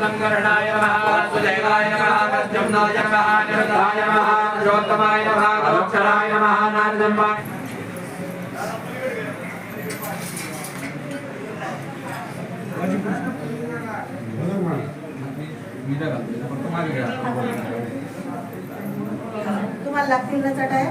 शङ्करणाय नमः वासुदेवाय नमः प्रद्युम्नाय नमः निरुद्धाय नमः पुरुषोत्तमाय नमः नमः नारदम्बाय तुम्हाला लागतील ना चटाया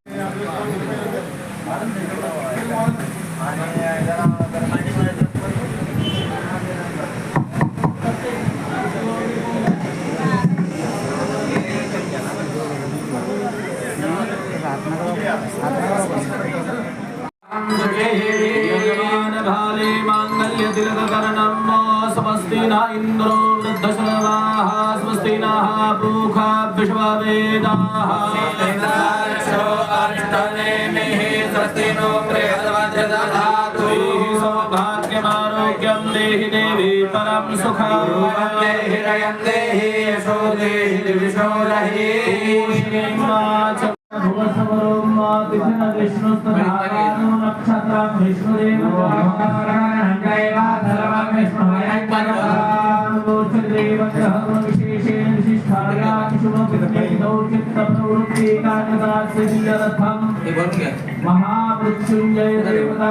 हा, ठीक आहे. इकडे घ्या भाले माङ्गल्य तिलककर्णं स्वस्ति न इन्द्रो वृद्धश्रवाः स्वस्ति नः पूखा विश्ववेदाः सौभाग्यमारोग्यं देहि देवी परं सुखं हिरयं देहि यशो देहि दिविशो रहि महामृत्युंजय देवता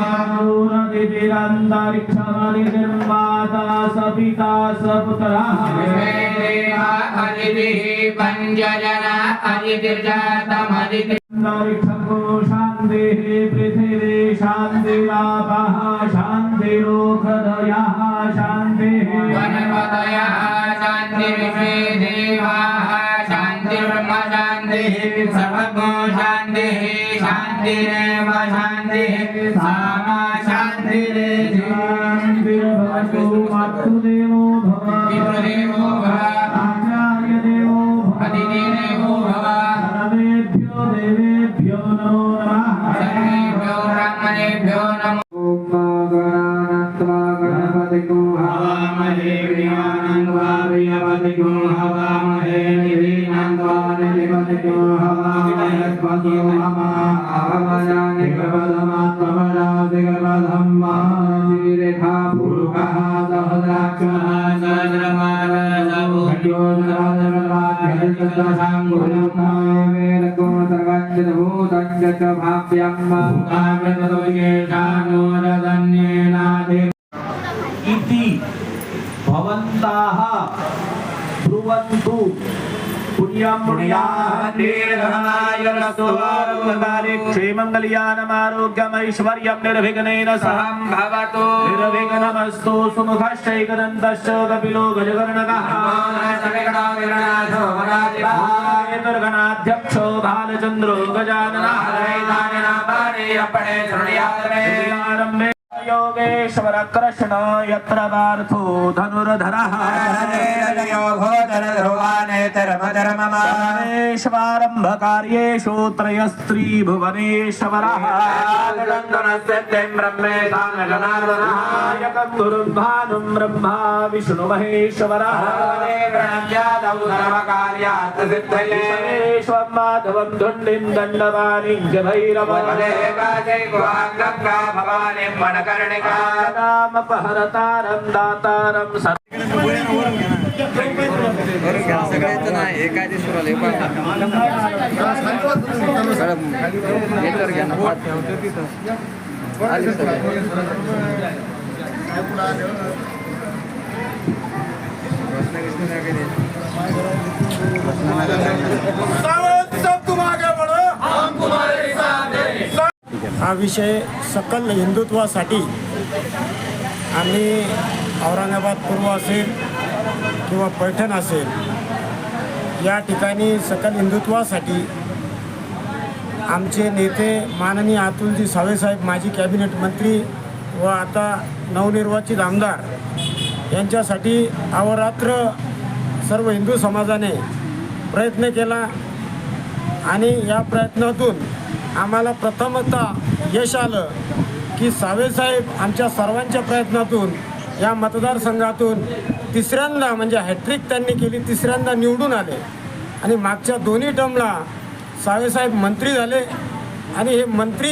नष्टकराजरसन्तनूनाम् निर्माता सपिता सपुत्रः पंचजना अजितिर्जातमजिति अन्तरिक्षको शान्तिः पृथिवी शान्तिलाभः शान्तिलोकदयः शान्तिः वनपदयः शान्तिर्विश्वे देवाः शान्तिर्म शान्तिः सर्वगो शान्तिः शान्तिरेव शान्तिः सामा शान्तिरेव शान्तिर्भवतु मातृदेवो भव महाजीरेखा पुरुषः सहद्राक्षः इति भवन्ताः ब्रुवन्तु। निर्विघ्नेन सह भवतु। निर्विघ्नमस्तु सुमुखश्चैकदन्तश्च कपिलो गजकर्णकः दुर्गणाध्यक्षो भालचन्द्रो गजाननः आरम्भे योगेश्वर कृष्ण यत्र पार्थो धनुर्धरः। ేశ్వరంభకార్యేషు త్రయస్త్రీ భువనేశ్వరः జనార్దనాయకత్తురుద్భానుం బ్రహ్మా విష్ణు మహేశ్వరः ేశ్వం మాధవం ధుండిం దండవాణిజ్య భైరవాంగం భవాని మనకర్ణికామపహరతారం దాతారం सगळ्याचं नाही एका दिवशी याच्यावर घ्या ना हा विषय सकल हिंदुत्वासाठी आम्ही औरंगाबाद पूर्व असेल किंवा पैठण असेल या ठिकाणी सकल हिंदुत्वासाठी आमचे नेते माननीय अतुलजी सावेसाहेब माजी कॅबिनेट मंत्री व आता नवनिर्वाचित आमदार यांच्यासाठी अवरात्र सर्व हिंदू समाजाने प्रयत्न केला आणि या प्रयत्नातून आम्हाला प्रथमतः यश आलं की सावेसाहेब आमच्या सर्वांच्या प्रयत्नातून या मतदारसंघातून तिसऱ्यांदा म्हणजे हॅट्रिक त्यांनी केली तिसऱ्यांदा निवडून आले. आणि मागच्या दोन्ही टर्मला सावेसाहेब मंत्री झाले. आणि हे मंत्री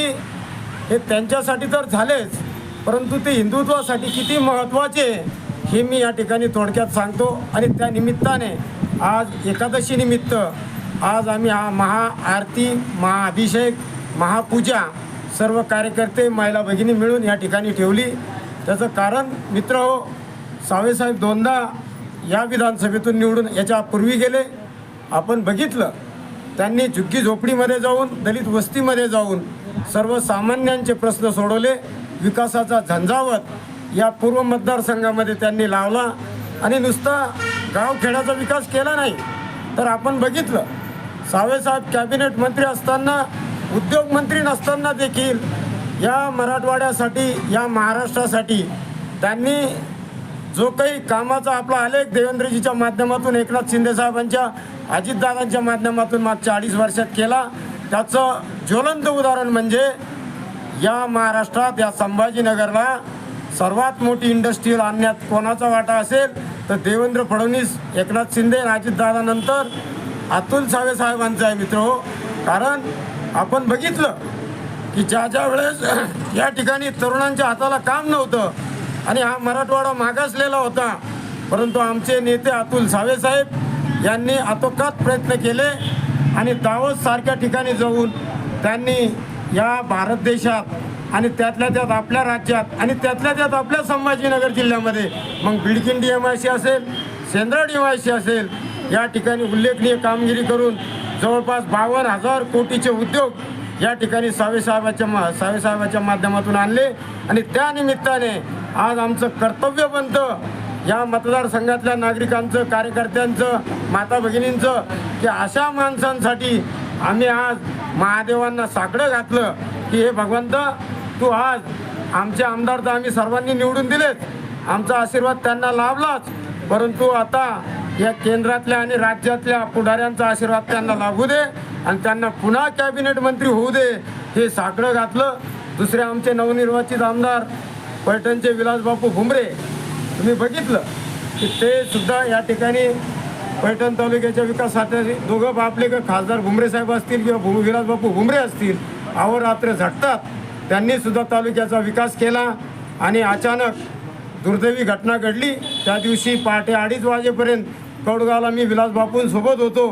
हे त्यांच्यासाठी तर झालेच परंतु ते हिंदुत्वासाठी किती महत्त्वाचे हे मी या ठिकाणी थोडक्यात सांगतो. आणि त्या निमित्ताने आज एकादशी निमित्त आज आम्ही हा महाआरती महाअभिषेक महापूजा सर्व कार्यकर्ते महिला भगिनी मिळून या ठिकाणी ठेवली. त्याचं कारण मित्र हो सावेसाहेब दोनदा या विधानसभेतून निवडून याच्या पूर्वी गेले. आपण बघितलं त्यांनी झुग्गी झोपडीमध्ये जाऊन दलित वस्तीमध्ये जाऊन सर्वसामान्यांचे प्रश्न सोडवले. विकासाचा झंझावत या पूर्व मतदारसंघामध्ये त्यांनी लावला. आणि नुसता गावखेड्याचा विकास केला नाही. तर आपण बघितलं सावेसाहेब कॅबिनेट मंत्री असताना उद्योगमंत्री नसताना देखील या मराठवाड्यासाठी या महाराष्ट्रासाठी त्यांनी जो काही कामाचा आपला आलेख देवेंद्रजीच्या माध्यमातून एकनाथ शिंदे साहेबांच्या अजितदादांच्या माध्यमातून मागच्या अडीच वर्षात केला त्याचं ज्वलंत उदाहरण म्हणजे या महाराष्ट्रात या संभाजीनगरला सर्वात मोठी इंडस्ट्रीयल आणण्यात कोणाचा वाटा असेल तर देवेंद्र फडणवीस एकनाथ शिंदे आणि अजितदादानंतर अतुल सावे साहेबांचा आहे मित्र हो. कारण आपण बघितलं की ज्या ज्या वेळेस या ठिकाणी तरुणांच्या हाताला काम नव्हतं आणि हा मराठवाडा मागासलेला होता परंतु आमचे नेते अतुल सावे साहेब यांनी आतोकात प्रयत्न केले आणि दावोस सारख्या ठिकाणी जाऊन त्यांनी या भारत देशात आणि त्यातल्या त्यात आपल्या राज्यात आणि त्यातल्या त्यात आपल्या संभाजीनगर जिल्ह्यामध्ये मग बिडकिन एम आय सी असेल सेंद्रा डी आय सी असेल या ठिकाणी उल्लेखनीय कामगिरी करून जवळपास बावन्न हजार कोटीचे उद्योग या ठिकाणी सावेसाहेबाच्या मा सावेसाहेबाच्या माध्यमातून आणले. आणि त्या निमित्ताने आज आमचं कर्तव्य बनतं. या मतदारसंघातल्या नागरिकांचं कार्यकर्त्यांचं माता भगिनींचं की अशा माणसांसाठी आम्ही आज महादेवांना साकडं घातलं की हे भगवंत तू आज आमचे आमदार तर आम्ही सर्वांनी निवडून दिलेच आमचा आशीर्वाद त्यांना लाभलाच. परंतु आता या केंद्रातल्या आणि राज्यातल्या पुढाऱ्यांचा आशीर्वाद त्यांना लाभू दे. आणि त्यांना पुन्हा कॅबिनेट मंत्री होऊ दे हे साकडं घातलं. दुसरे आमचे नवनिर्वाचित आमदार पैठणचे विलासबापू भुमरे तुम्ही बघितलं की ते सुद्धा या ठिकाणी पैठण तालुक्याच्या विकासासाठी दोघं बापले का खासदार भुमरे साहेब असतील किंवा भू विलासबापू भुमरे असतील अहोरात्र झटतात त्यांनी सुद्धा तालुक्याचा विकास केला आणि अचानक दुर्दैवी घटना घडली. त्या दिवशी पहाटे अडीच वाजेपर्यंत कौडगावला मी विलासबापूंसोबत होतो.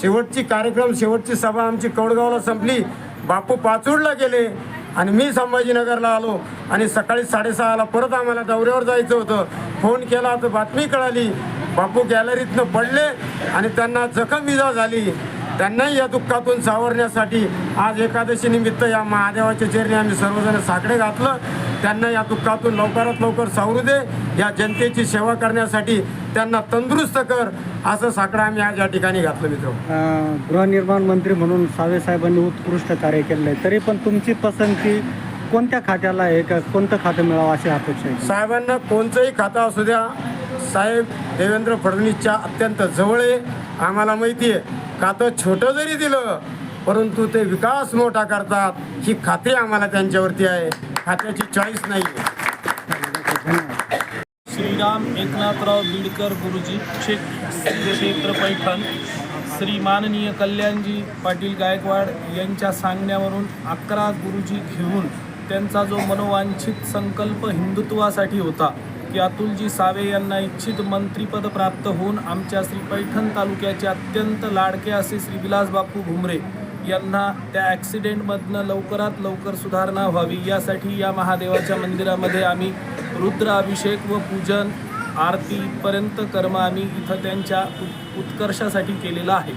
शेवटची कार्यक्रम शेवटची सभा आमची कौडगावला संपली. बापू पाचूडला गेले आणि मी संभाजीनगरला आलो आणि सकाळी साडेसहाला परत आम्हाला दौऱ्यावर जायचं होतं. फोन केला तर बातमी कळाली. बापू गॅलरीतनं पडले आणि त्यांना जखम विजा झाली. त्यांनाही या दुःखातून सावरण्यासाठी आज एकादशी निमित्त या महादेवाच्या चरणी आम्ही सर्वजण साकडे घातलं. त्यांना या दुःखातून लवकरात लवकर सावरू दे. या जनतेची सेवा करण्यासाठी त्यांना तंदुरुस्त कर असं साकडं आम्ही आज या ठिकाणी घातलं मित्र. गृहनिर्माण मंत्री म्हणून सावे साहेबांनी उत्कृष्ट कार्य केलेलं आहे तरी पण तुमची पसंती कोणत्या खात्याला आहे का? कोणतं खातं मिळावं अशी अपेक्षा आहे? साहेबांना कोणचंही खातं असू द्या. साहेब देवेंद्र फडणवीसच्या अत्यंत जवळ आहे. आम्हाला माहिती आहे खातं छोटं जरी दिलं परंतु ते विकास मोठा करतात. ही खात्री आम्हाला त्यांच्यावरती आहे. खात्याची चॉईस नाही आहे श्रीराम एकनाथराव बिडकर गुरुजी क्षे क्षेत्र पैठण श्री माननीय कल्याणजी पाटील गायकवाड यांच्या सांगण्यावरून अकरा गुरुजी घेऊन त्यांचा जो मनोवांछित संकल्प हिंदुत्वासाठी होता की अतुलजी सावे यांना इच्छित मंत्रीपद प्राप्त होऊन आमच्या श्री पैठण तालुक्याचे अत्यंत लाडके असे श्री विलास बापू घुमरे यांना त्या ॲक्सिडेंटमधनं लवकरात लवकर सुधारणा व्हावी. यासाठी या महादेवाच्या मंदिरामध्ये आम्ही रुद्र अभिषेक व पूजन आरतीपर्यंत कर्म आम्ही इथं त्यांच्या उत्कर्षासाठी केलेलं आहे.